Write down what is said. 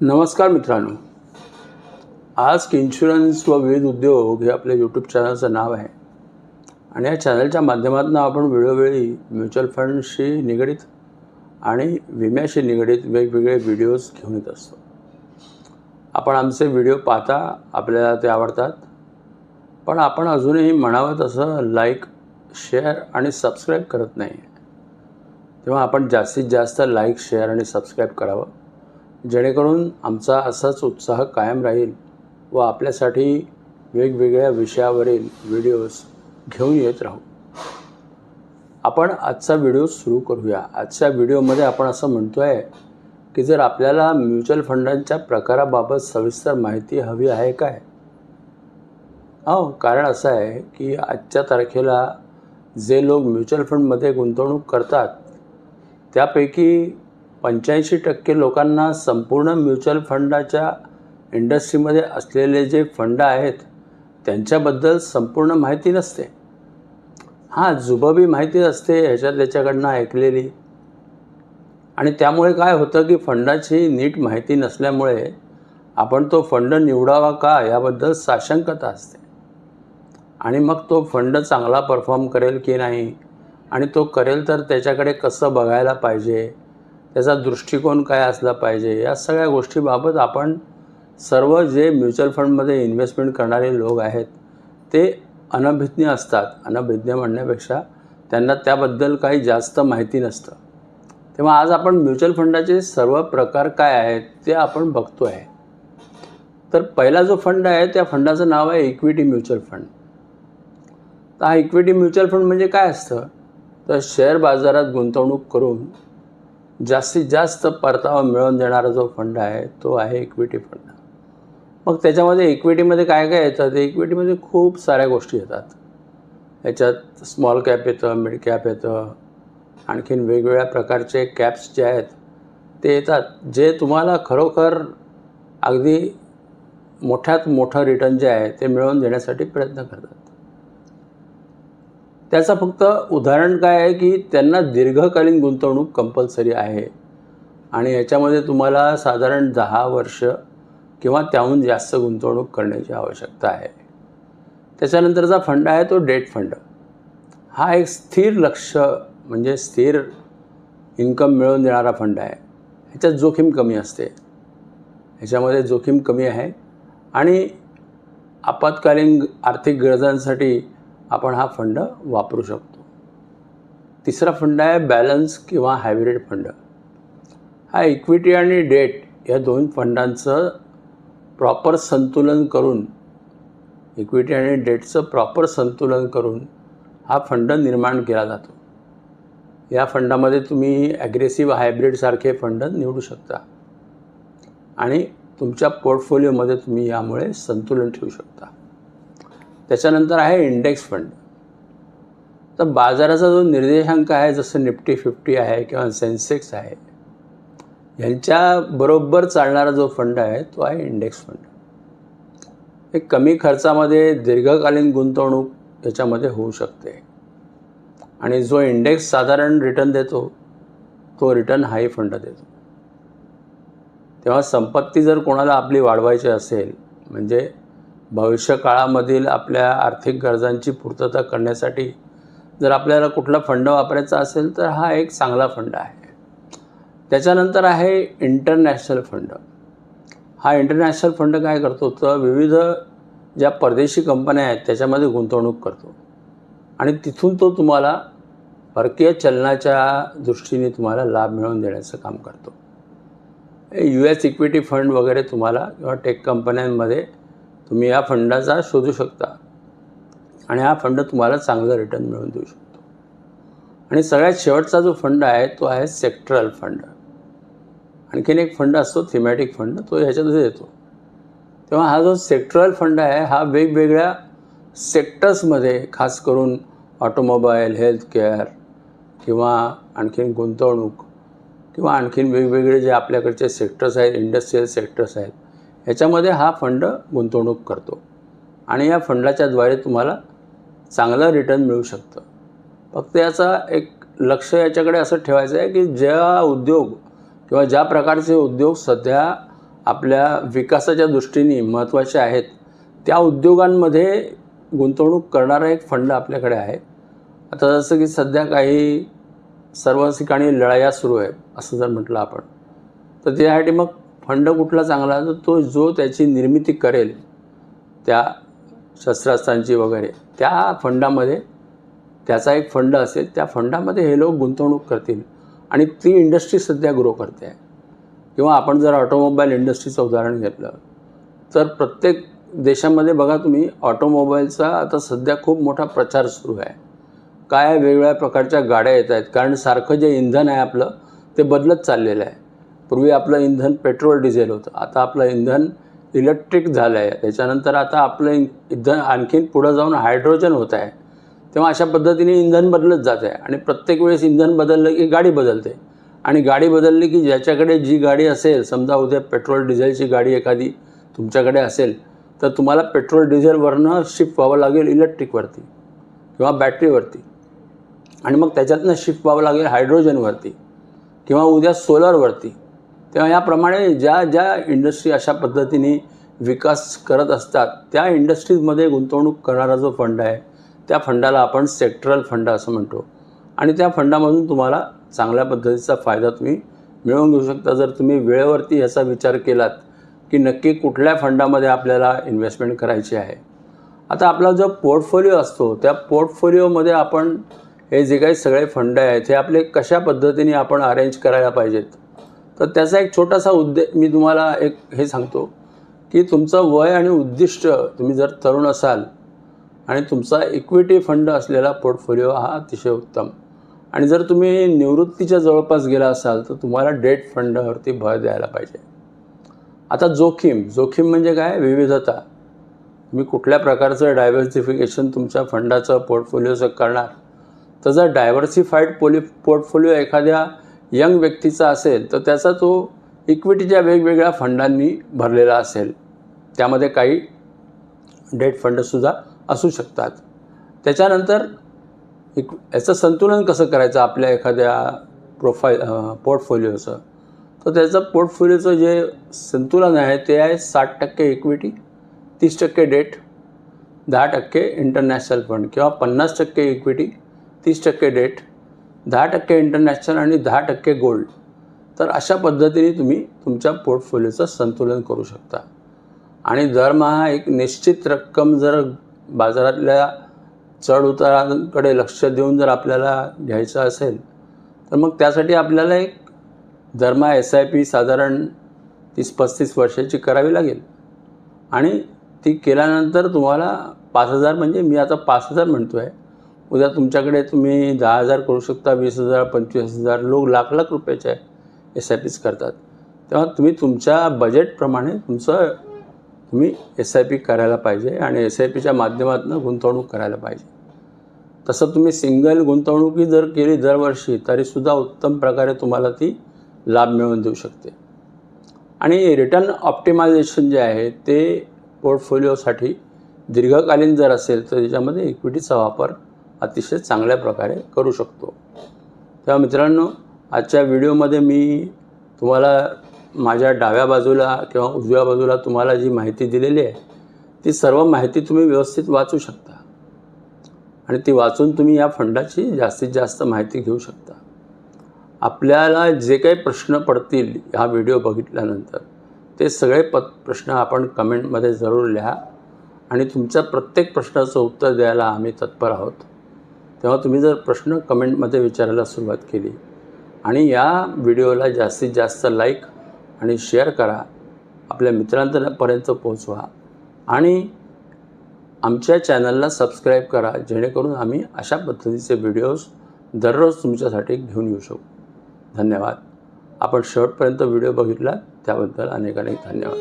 नमस्कार मित्रांनो. आज इन्शुरन्स व विविध उद्योग हे आपल्या यूट्यूब चॅनलचं नाव आहे. आणि या चॅनलच्या माध्यमातून आपण वेळोवेळी म्युच्युअल फंडशी निगडीत आणि विम्याशी निगडीत वेगवेगळे व्हिडिओज घेऊन येत असतो. आपण आमचे व्हिडिओ पाहता आपल्याला ते आवडतात. पण आपण अजूनही म्हणावं तसं लाईक शेअर आणि सबस्क्राईब करत नाही. तेव्हा आपण जास्तीत जास्त लाईक शेअर आणि सबस्क्राईब करावं. जेणेकरून आमचा असाच उत्साह कायम राहील व आपल्यासाठी वेगवेगळ्या विषयावरील व्हिडिओज घेऊन येत राहू. आपण आजचा व्हिडिओ सुरू करूया. आजच्या व्हिडिओमध्ये आपण असं म्हणतो आहे की जर आपल्याला म्युच्युअल फंडांच्या प्रकाराबाबत सविस्तर माहिती हवी आहे काय? हो कारण असं आहे की आजच्या तारखेला जे लोक म्युच्युअल फंडमध्ये गुंतवणूक करतात त्यापैकी पंच्याऐंशी टक्के लोकांना संपूर्ण म्युच्युअल फंडाच्या इंडस्ट्रीमध्ये असलेले जे फंड आहेत त्यांच्याबद्दल संपूर्ण माहिती नसते. हां जुबाबी माहिती असते ह्याच्या त्याच्याकडनं ऐकलेली. आणि त्यामुळे काय होतं की फंडाची नीट माहिती नसल्यामुळे आपण तो फंड निवडावा का याबद्दल साशंकता असते. आणि मग तो फंड चांगला परफॉर्म करेल की नाही? आणि तो करेल तर त्याच्याकडे कसं बघायला पाहिजे? त्याचा दृष्टिकोन काय असला पाहिजे? या सगळ्या गोष्टीबाबत आपण सर्व जे म्युच्युअल फंडमध्ये इन्व्हेस्टमेंट करणारे लोक आहेत ते अनभिज्ञ असतात. अनभिज्ञ म्हणण्यापेक्षा त्यांना त्याबद्दल काही जास्त माहिती नसतं. तेव्हा आज आपण म्युच्युअल फंडाचे सर्व प्रकार काय आहेत ते आपण बघतो आहे तर पहिला जो फंड आहे त्या फंडाचं नाव आहे इक्विटी म्युच्युअल फंड. तर हा इक्विटी म्युच्युअल फंड म्हणजे काय असतं? तर शेअर बाजारात गुंतवणूक करून जास्तीत जास्त परतावा मिळवून देणारा जो फंड आहे तो आहे इक्विटी फंड मग त्याच्यामध्ये इक्विटीमध्ये काय काय येतं? ते इक्विटीमध्ये खूप साऱ्या गोष्टी येतात. याच्यात स्मॉल कॅप येतं मिड कॅप येतं आणखीन वेगवेगळ्या प्रकारचे कॅप्स जे आहेत ते येतात. जे तुम्हाला खरोखर अगदी मोठ्यात मोठं रिटर्न जे आहे ते मिळवून देण्यासाठी प्रयत्न करतात. त्याचं फक्त उदाहरण काय आहे की त्यांना दीर्घकालीन गुंतवणूक कंपल्सरी आहे. आणि याच्यामध्ये तुम्हाला साधारण दहा वर्ष किंवा त्याहून जास्त गुंतवणूक करण्याची आवश्यकता आहे. त्याच्यानंतरचा फंड आहे तो डेट फंड हा एक स्थिर लक्ष म्हणजे स्थिर इन्कम मिळवून देणारा फंड आहे. ह्याच्यात जोखीम कमी असते. ह्याच्यामध्ये जोखीम कमी आहे. आणि आपत्कालीन आर्थिक गरजांसाठी आपण हा फंड वापरू शकतो. तिसरा फंड आहे बॅलन्स किंवा हायब्रिड फंड. हा इक्विटी आणि डेट या दोन फंडांचं प्रॉपर संतुलन करून इक्विटी आणि डेटचं प्रॉपर संतुलन करून हा फंड निर्माण केला जातो. या फंडामध्ये तुम्ही ॲग्रेसिव्ह हायब्रिडसारखे फंड निवडू शकता आणि तुमच्या पोर्टफोलिओमध्ये तुम्ही यामुळे संतुलन ठेवू शकता. त्याच्यानंतर आहे इंडेक्स फंड तर बाजाराचा जो निर्देशांक आहे जसं निफ्टी फिफ्टी आहे किंवा सेन्सेक्स आहे यांच्याबरोबर चालणारा जो फंड आहे तो आहे इंडेक्स फंड एक कमी खर्चामध्ये दीर्घकालीन गुंतवणूक याच्यामध्ये होऊ शकते. आणि जो इंडेक्स साधारण रिटर्न देतो तो रिटर्न हाय फंड देतो. तेव्हा संपत्ती जर कोणाला आपली वाढवायची असेल म्हणजे भविष्यकाळामधील आपल्या आर्थिक गरजांची पूर्तता करण्यासाठी जर आपल्याला कुठला फंड वापरायचा असेल तर हा एक चांगला फंड आहे. त्याच्यानंतर आहे इंटरनॅशनल फंड. हा इंटरनॅशनल फंड काय करतो? तर विविध ज्या परदेशी कंपन्या आहेत त्याच्यामध्ये गुंतवणूक करतो. आणि तिथून तो तुम्हाला परकीय चलनाच्या दृष्टीने तुम्हाला लाभ मिळवून देण्याचं काम करतो. यू एस इक्विटी फंड वगैरे तुम्हाला किंवा टेक कंपन्यांमध्ये तुम्ही या फंडाचा शोधू शकता. आणि हा फंड तुम्हाला चांगलं रिटर्न मिळवून देऊ शकतो. आणि सगळ्यात शेवटचा जो फंड आहे तो आहे सेक्टरल फंड आणखीन एक फंड असतो थिमॅटिक फंड तो ह्याच्यातच येतो. तेव्हा हा जो सेक्टरल फंड आहे हा वेगवेगळ्या सेक्टर्समध्ये खास करून ऑटोमोबाईल हेल्थकेअर किंवा आणखीन गुंतवणूक किंवा आणखीन वेगवेगळे जे आपल्याकडचे सेक्टर्स आहेत इंडस्ट्रीयल सेक्टर्स आहेत ह्याच्यामध्ये हा फंड गुंतवणूक करतो. आणि या फंडाच्याद्वारे तुम्हाला चांगलं रिटर्न मिळू शकतं. फक्त याचा एक लक्ष याच्याकडे असं ठेवायचं आहे की ज्या उद्योग किंवा ज्या प्रकारचे उद्योग सध्या आपल्या विकासाच्या दृष्टीने महत्त्वाचे आहेत त्या उद्योगांमध्ये गुंतवणूक करणारा एक फंड आपल्याकडे आहे. आता जसं की सध्या काही सर्व ठिकाणी लढाया सुरू आहे असं जर म्हटलं आपण तर त्यासाठी मग फंड कुठला चांगला तर तो जो त्याची निर्मिती करेल त्या शस्त्रास्त्रांची वगैरे त्या फंडामध्ये त्याचा एक फंड असेल त्या फंडामध्ये हे लोक गुंतवणूक करतील. आणि ती इंडस्ट्री सध्या ग्रो करते. आहे किंवा आपण जर ऑटोमोबाईल इंडस्ट्रीचं उदाहरण घेतलं तर प्रत्येक देशामध्ये बघा तुम्ही ऑटोमोबाईलचा आता सध्या खूप मोठा प्रचार सुरू आहे. काय वेगवेगळ्या प्रकारच्या गाड्या येत आहेत कारण सारखं जे इंधन आहे आपलं ते बदलत चाललेलं आहे. पूर्वी आपलं इंधन पेट्रोल डिझेल होतं. आता आपलं इंधन इलेक्ट्रिक झालं आहे त्याच्यानंतर आता आपलं इंधन आणखीन पुढं जाऊन हायड्रोजन होत आहे. तेव्हा अशा पद्धतीने इंधन बदलत जात आहे. आणि प्रत्येक वेळेस इंधन बदललं की गाडी बदलते. आणि गाडी बदलली की ज्याच्याकडे जी गाडी असेल समजा उद्या पेट्रोल डिझेलची गाडी एखादी तुमच्याकडे असेल तर तुम्हाला पेट्रोल डिझेलवरनं शिफ्ट व्हावं लागेल इलेक्ट्रिकवरती किंवा बॅटरीवरती आणि मग त्याच्यातनं शिफ्ट व्हावं लागेल हायड्रोजनवरती किंवा उद्या सोलरवरती तेव्हा याप्रमाणे ज्या ज्या इंडस्ट्री अशा पद्धतीने विकास करत असतात त्या इंडस्ट्रीजमध्ये गुंतवणूक करणारा जो फंड आहे त्या फंडाला आपण सेक्टरल फंड असं म्हणतो. आणि त्या फंडामधून तुम्हाला चांगल्या पद्धतीचा फायदा तुम्ही मिळवून घेऊ शकता. जर तुम्ही वेळेवरती ह्याचा विचार केलात की नक्की कुठल्या फंडामध्ये आपल्याला इन्व्हेस्टमेंट करायची आहे. आता आपला जो पोर्टफोलिओ असतो त्या पोर्टफोलिओमध्ये आपण हे जे काही सगळे फंड आहेत हे आपले कशा पद्धतीने आपण अरेंज करायला पाहिजेत? तर त्याचा एक छोटासा उद्दे मी तुम्हाला एक हे सांगतो की तुमचं वय आणि उद्दिष्ट तुम्ही जर तरुण असाल आणि तुमचा इक्विटी फंड असलेला पोर्टफोलिओ हा अतिशय उत्तम. आणि जर तुम्ही निवृत्तीच्या जवळपास गेला असाल तर तुम्हाला डेट फंडावरती भर द्यायला पाहिजे. आता जोखीम जोखीम म्हणजे काय? विविधता. तुम्ही कुठल्या प्रकारचं डायव्हर्सिफिकेशन तुमच्या फंडाचं पोर्टफोलिओचं करणार? तर जर डायव्हर्सिफाईड पोलि पोर्टफोलिओ एखाद्या यंग व्यक्तीचा असेल तर त्याचा तो इक्विटीच्या वेगवेगळ्या फंडांनी भरलेला असेल. त्यामध्ये काही डेट फंडसुद्धा असू शकतात. त्याच्यानंतर इक याचं संतुलन कसं करायचं आपल्या एखाद्या प्रोफाईल पोर्टफोलिओचं? तर त्याचं पोर्टफोलिओचं जे संतुलन आहे ते आहे साठ टक्के इक्विटी तीस टक्के डेट दहा टक्के इंटरनॅशनल फंड किंवा पन्नास टक्के इक्विटी तीस टक्के डेट दहा टक्के इंटरनॅशनल आणि दहा टक्के गोल्ड तर अशा पद्धतीने तुम्ही तुमच्या पोर्टफोलिओचं संतुलन करू शकता. आणि दरमहा एक निश्चित रक्कम जर बाजारातल्या चढ उतारांकडे लक्ष देऊन जर आपल्याला घ्यायचं असेल तर मग त्यासाठी आपल्याला एक दरमहा एस आय पी साधारण तीस पस्तीस वर्षाची करावी लागेल. आणि ती केल्यानंतर तुम्हाला पाच हजार म्हणजे मी आता पाच हजार म्हणतो आहे उद्या तुमच्याकडे तुम्ही दहा हजार करू शकता वीस हजार पंचवीस हजार लोक लाख लाख रुपयाचे एस आय पीज करतात. तेव्हा तुम्ही तुमच्या बजेटप्रमाणे तुमचं तुम्ही एस आय पी करायला पाहिजे आणि एस आय पीच्या माध्यमातून गुंतवणूक करायला पाहिजे. तसं तुम्ही सिंगल गुंतवणुकी जर केली दरवर्षी तरीसुद्धा उत्तम प्रकारे तुम्हाला ती लाभ मिळवून देऊ शकते. आणि रिटर्न ऑप्टिमायझेशन जे आहे ते पोर्टफोलिओसाठी दीर्घकालीन जर असेल तर त्याच्यामध्ये इक्विटीचा वापर अतिशय चांगल्या प्रकारे करू शकतो. तेव्हा मित्रांनो आजच्या व्हिडिओमध्ये मी तुम्हाला माझ्या डाव्या बाजूला किंवा उजव्या बाजूला तुम्हाला जी माहिती दिलेली आहे ती सर्व माहिती तुम्ही व्यवस्थित वाचू शकता. आणि ती वाचून तुम्ही या फंडाची जास्तीत जास्त माहिती घेऊ शकता. आपल्याला जे काही प्रश्न पडतील हा व्हिडिओ बघितल्यानंतर ते सगळे प प्रश्न आपण कमेंटमध्ये जरूर लिहा. आणि तुमच्या प्रत्येक प्रश्नाचं उत्तर द्यायला आम्ही तत्पर आहोत. तेव्हा तुम्ही जर प्रश्न कमेंटमध्ये विचारायला सुरुवात केली आणि या व्हिडिओला जास्तीत जास्त लाईक आणि शेअर करा. आपल्या मित्रांपर्यंत पोहोचवा. आणि आमच्या चॅनलला सबस्क्राईब करा जेणेकरून आम्ही अशा पद्धतीचे व्हिडिओज दररोज तुमच्यासाठी घेऊन येऊ शकू. धन्यवाद. आपण शेवटपर्यंत व्हिडिओ बघितला त्याबद्दल अनेक अनेक धन्यवाद.